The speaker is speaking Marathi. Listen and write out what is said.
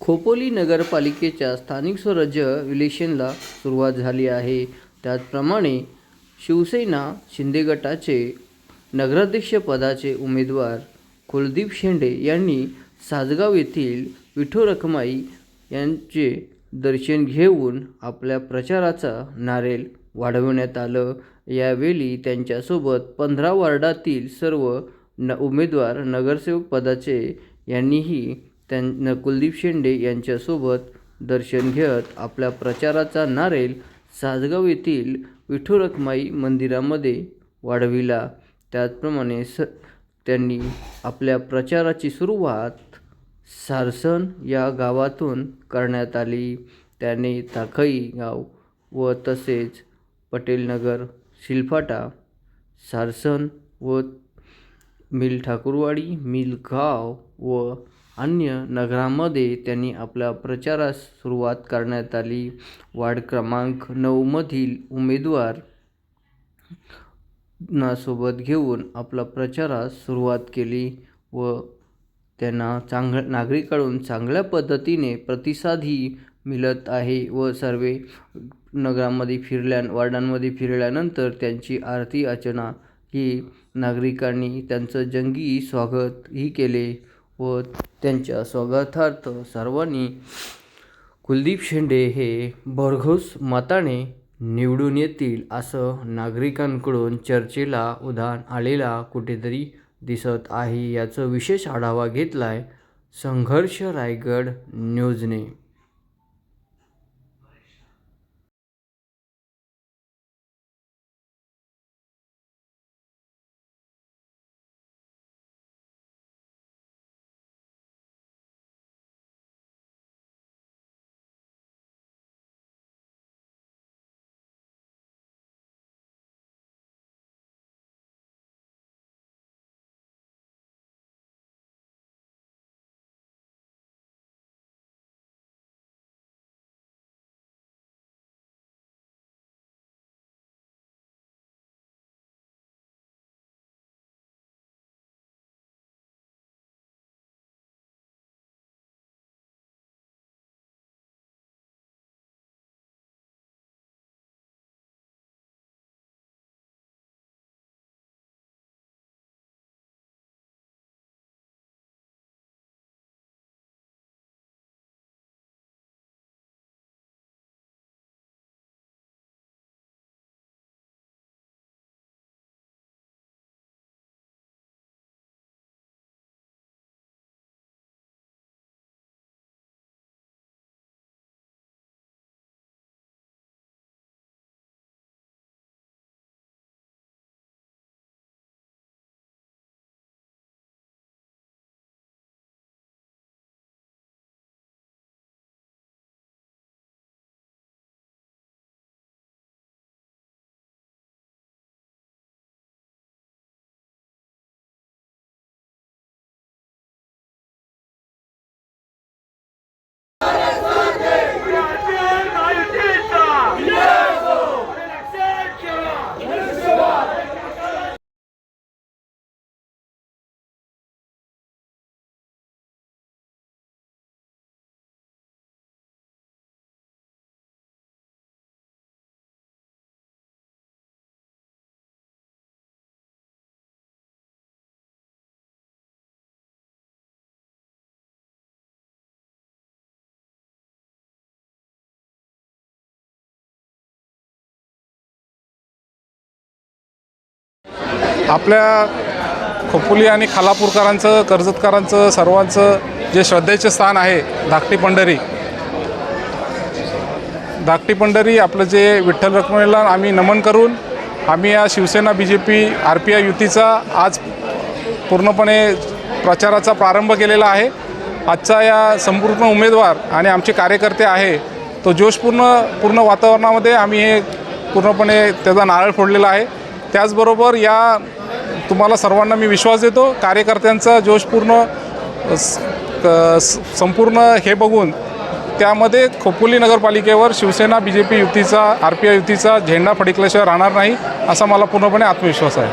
खोपोली नगरपालिकेच्या स्थानिक स्वराज्य इलेक्शनला सुरुवात झाली आहे. त्याचप्रमाणे शिवसेना शिंदे गटाचे नगराध्यक्षपदाचे उमेदवार कुलदीप शेंडे यांनी सासगाव येथील विठू रखमाई यांचे दर्शन घेऊन आपल्या प्रचाराचा नारेल वाढवण्यात आलं. यावेळी त्यांच्यासोबत पंधरा वार्डातील सर्व न उमेदवार नगरसेवक पदाचे यांनीही त्यांना कुलदीप शेंडे यांच्यासोबत दर्शन घेत आपल्या प्रचाराचा नारेल सासगाव येथील विठू रखमाई मंदिरामध्ये वाढविला. त्याचप्रमाणे स त्यांनी आपल्या प्रचाराची सुरुवात सारसन या गावातून करण्यात आली. त्याने ताकई गाव व तसेच पटेलनगर शिलफाटा सारसन व मिल ठाकूरवाडी मिल गाव व अन्य नगरामध्ये त्यांनी आपल्या प्रचारास सुरुवात करण्यात आली. वार्ड क्रमांक नऊमधील उमेदवार ना सोबत घेऊन आपला प्रचारास सुरुवात केली व त्यांना चांग नागरिकांकडून चांगल्या पद्धतीने प्रतिसादही मिळत आहे व सर्व नगरामध्ये फिरल्या वार्डांमध्ये फिरल्यानंतर त्यांची आरती अर्चना ही नागरिकांनी त्यांचं जंगी स्वागतही केले. व त्यांच्या स्वागतार्थ सर्वांनी कुलदीप शेंडे हे भरघोस मताने निवडून येतील असं नागरिकांकडून चर्चेला उधाण आलेला कुठेतरी दिसत आहे याचं विशेष आढावा घेतला आहे संघर्ष रायगड न्यूजने. आपल्या खोपोली आणि खालापूरकरांचं कर्जतकरांचं सर्वांचं जे श्रद्धेचे स्थान आहे धाकटी पंढरी. धाकटी पंढरी आपलं जे विठ्ठल रखुमाईला आम्ही नमन करून आम्ही या Shivsena B J P R P I युतीचा आज पूर्णपणे प्रचाराचा प्रारंभ केलेला आहे. आजचा या संपूर्ण उमेदवार आणि आमचे कार्यकर्ते आहे तो जोशपूर्ण पूर्ण वातावरणामध्ये आम्ही हे पूर्णपणे त्याचा नारळ फोडलेला आहे. त्याचबरोबर या तुम्हाला सर्वांना मी विश्वास देतो. कार्यकर्त्यांचा जोशपूर्ण क- स- संपूर्ण हे बघून त्यामध्ये Khopoli नगरपालिकेवर Shivsena B J P युतीचा आर पी आय युतीचा झेंडा फडकल्याशिवाय राहणार नाही असा मला पूर्णपणे आत्मविश्वास आहे.